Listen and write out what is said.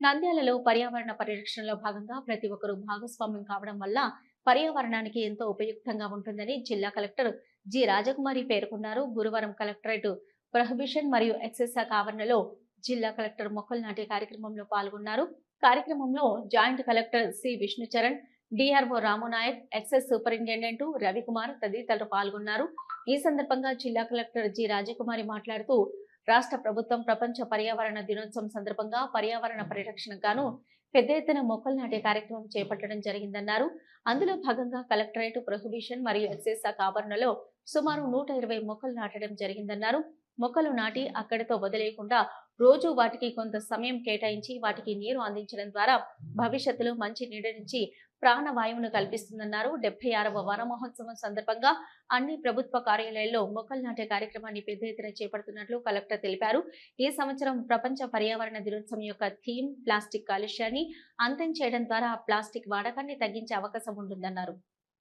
నంద్యాలలో పర్యావరణ పరిరక్షణలో భాగంగా ప్రతి ఒక్కరూ భాగస్వామ్యం కావడం వల్ల పర్యావరణానికి ఎంతో ఉపయుక్తంగా ఉంటుందని జిల్లా కలెక్టర్ జి. రాజకుమారి పేర్కొన్నారు. గురువారం కలెక్టరేట్ ప్రొహిబిషన్ మరియు ఎక్సైజ్ శాఖ ఆవరణలో జిల్లా కలెక్టర్ మొక్కలు నాటే కార్యక్రమంలో పాల్గొన్నారు. కార్యక్రమంలో joint collector C. Vishnucharan DRO Ramunayak excise superintendent Ravikumar తదితరులు పాల్గొన్నారు. ఈ సందర్భంగా జిల్లా కలెక్టర్ జి. రాజకుమారి మాట్లాడుతూ రాష్ట్ర ప్రభుత్వం ప్రపంచ పర్యావరణ దినోత్సవం సందర్భంగా పర్యావరణ పరిరక్షణగాను పెద్ద ఎత్తున మొక్కలు నాటే కార్యక్రమం చేపట్టడం జరిగిందన్నారు. అందులో భాగంగా కలెక్టరేట్ ప్రొహిబిషన్ మరియు ఎక్సైజ్ శాఖ ఆవరణలో సుమారు నూట ఇరవై మొక్కలు నాటడం జరిగిందన్నారు. మొక్కలు నాటి అక్కడితో వదిలేయకుండా రోజు వాటికి కొంత సమయం కేటాయించి వాటికి నీరు అందించడం ద్వారా భవిష్యత్తులో మంచి నీడనిచ్చి ప్రాణవాయువును కల్పిస్తుందన్నారు. డెబ్బై ఆరవ వన మహోత్సవం సందర్భంగా అన్ని ప్రభుత్వ కార్యాలయాల్లో మొక్కలు నాటే కార్యక్రమాన్ని పెద్ద ఎత్తున చేపడుతున్నట్లు కలెక్టర్ తెలిపారు. ఈ సంవత్సరం ప్రపంచ పర్యావరణ దినోత్సవం యొక్క థీమ్ ప్లాస్టిక్ కాలుష్యాన్ని అంతం చేయడం ద్వారా ప్లాస్టిక్ వాడకాన్ని తగ్గించే అవకాశం ఉంటుందన్నారు.